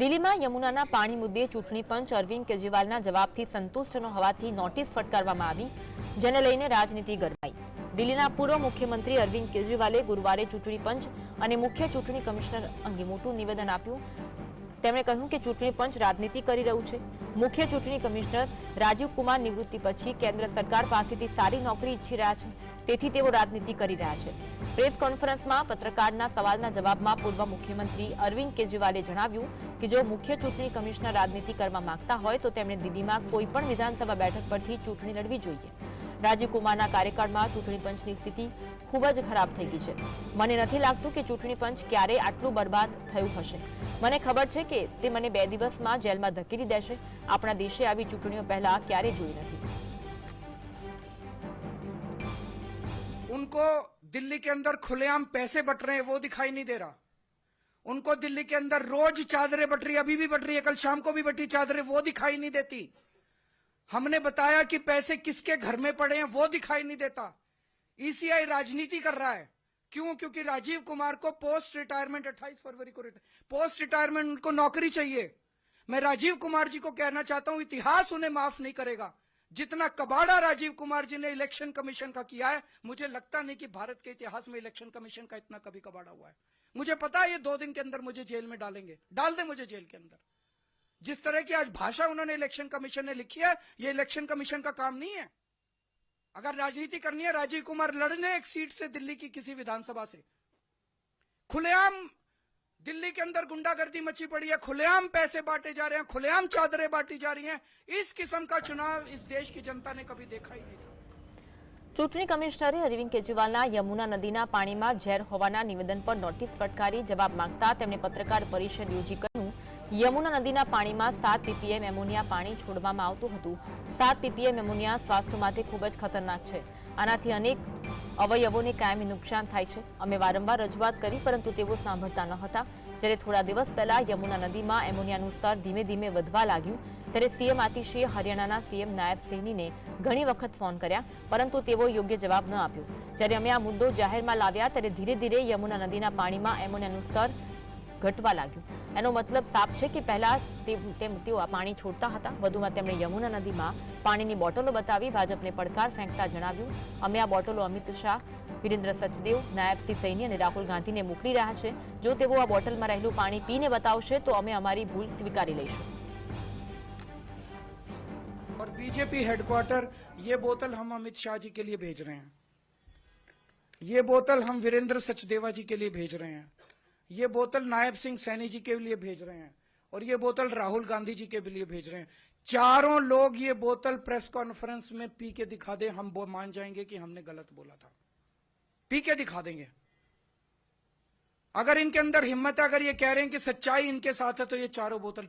દિલ્હીમાં યમુનાના પાણી મુદ્દે ચૂંટણી પંચ અરવિંદ કેજરીવાલના જવાબથી સંતુષ્ટ ન હોવાથી નોટિસ ફટકારવામાં આવી જેને લઈને રાજનીતિ ગરમાઈ દિલ્હીના પૂર્વ મુખ્યમંત્રી અરવિંદ કેજરીવાલે ગુરુવારે ચૂંટણી પંચ અને મુખ્ય ચૂંટણી કમિશનર અંગે મોટું નિવેદન આપ્યું તેમણે કહ્યું કે ચૂંટણી પંચ રાજનીતિ કરી રહ્યું છે મુખ્ય ચૂંટણી કમિશનર રાજીવ કુમાર નિવૃત્તિ પછી કેન્દ્ર સરકાર પાસેથી સારી નોકરી ઈચ્છી રહ્યા છે તેથી તેઓ રાજનીતિ કરી રહ્યા છે પ્રેસ કોન્ફરન્સમાં પત્રકારના સવાલના જવાબમાં પૂર્વ મુખ્યમંત્રી અરવિંદ કેજરીવાલે જણાવ્યું કે જો મુખ્ય ચૂંટણી કમિશનર રાજનીતિ કરવા માંગતા હોય તો તેમણે દિલ્હીમાં કોઈપણ વિધાનસભા બેઠક પરથી ચૂંટણી લડવી જોઈએ રાજીવકુમારના કાર્યકાળમાં ચૂંટણી પંચની સ્થિતિ ખૂબ જ ખરાબ થઈ ગઈ છે મને નથી લાગતું કે ચૂંટણી પંચ ક્યારે આટલું બરબાદ થયું હશે મને ખબર છે કે તે મને બે દિવસમાં જેલમાં ધકેલી દેશે આપણા દેશે આવી ચૂંટણીઓ પહેલા ક્યારેય જોઈ નથી ઉનકો दिल्ली के अंदर खुलेआम पैसे बट रहे हैं वो दिखाई नहीं ઉનકો દિલ્હી કે અંદર રોજ ચાદરે रोज चादरें बट रही अभी भी बट रही है कल शाम को भी बटी चादरें वो हमने बताया कि पैसे किसके घर में पड़े हैं वो दिखाई नहीं देता ईसीआई e राजनीति कर रहा है क्यों क्योंकि राजीव कुमार को पोस्ट रिटायरमेंट 28 फरवरी को पोस्ट रिटायरमेंट उनको नौकरी चाहिए मैं राजीव कुमार जी को कहना चाहता हूं इतिहास उन्हें माफ नहीं करेगा जितना कबाड़ा राजीव कुमार जी ने इलेक्शन कमीशन का किया है मुझे लगता नहीं कि भारत के इतिहास में इलेक्शन कमीशन का इतना कभी कबाड़ा हुआ है मुझे पता है ये दो दिन के अंदर मुझे जेल में डालेंगे डाल दे मुझे जेल के अंदर जिस तरह की आज भाषा उन्होंने इलेक्शन कमीशन ने लिखी है ये इलेक्शन कमीशन का काम नहीं है अगर राजनीति करनी है राजीव कुमार लड़ने एक सीट से दिल्ली की किसी विधानसभा से खुलेआम दिल्ली के अंदर गुंडागर्दी मची पड़ी है खुलेआम पैसे बांटे जा रहे हैं खुलेआम चादरें बांटी जा रही हैं इस किस्म का चुनाव इस देश की जनता ने कभी देखा ही नहीं था चूंटी कमिश्नरे अरविंद केजरीवाल यमुना नदी पानी में झेर होवादन पर नोटिस फटकारी जवाब मांगता पत्रकार परिषद પરિષદ યોજી યમુના નદીના પાણીમાં સાત પીપીએમ એમોનિયા પાણી છોડવામાં આવતું હતું સાત પીપીએમ એમોનિયા સ્વાસ્થ્ય માટે ખૂબ જ ખતરનાક છે આનાથી અનેક અવયવોને કાયમી નુકસાન થાય છે અમે વારંવાર રજૂઆત કરી પરંતુ તેઓ સાંભળતા ન હતા જ્યારે થોડા દિવસ પહેલા યમુના નદીમાં એમોનિયાનું સ્તર ધીમે ધીમે વધવા લાગ્યું ત્યારે સીએમ આતિશીએ હરિયાણાના સીએમ નાયબ સૈનીને ઘણી વખત ફોન કર્યા પરંતુ તેઓ યોગ્ય જવાબ ન આપ્યો જ્યારે અમે આ મુદ્દો જાહેરમાં લાવ્યા ત્યારે ધીરે ધીરે યમુના નદીના પાણીમાં એમોનિયાનું સ્તર ઘટવા લાગ્યું એનો મતલબ સાબ છે કે પેલા તે તે મિટીવા પાણી છોડતા હતા વધુમાં તેમણે યમુના નદીમાં પાણીની બોટલો બતાવી ભાજપને પડકાર ફેંકતા જણાવ્યું અમે આ બોટલો અમિત શા વિરેન્દ્ર સચદેવ નાયબ સીૈની અને રાકુલ ગાંધીને મુકલી રહ્યા છે જો તેઓ આ બોટલમાં રહેલું પાણી પીને બતાવશે તો અમે અમારી ભૂલ સ્વીકારી લઈશું અને બીજેપી હેડક્ quarters યે બોટલ હમ અમિત શાજી કે લિયે ભેજ રહે છે યે બોટલ હમ વિરેન્દ્ર સચદેવાજી કે લિયે ભેજ રહે છે ये बोतल नायब सिंह सैनी जी के लिए भेज रहे हैं और ये बोतल राहुल गांधी जी के लिए भेज रहे हैं चारों लोग ये बोतल प्रेस कॉन्फ्रेंस में पी के दिखा दे हम मान जाएंगे कि हमने गलत बोला था पी के दिखा देंगे अगर इनके अंदर हिम्मत है अगर ये कह रहे हैं कि सच्चाई इनके साथ है तो ये चारों बोतल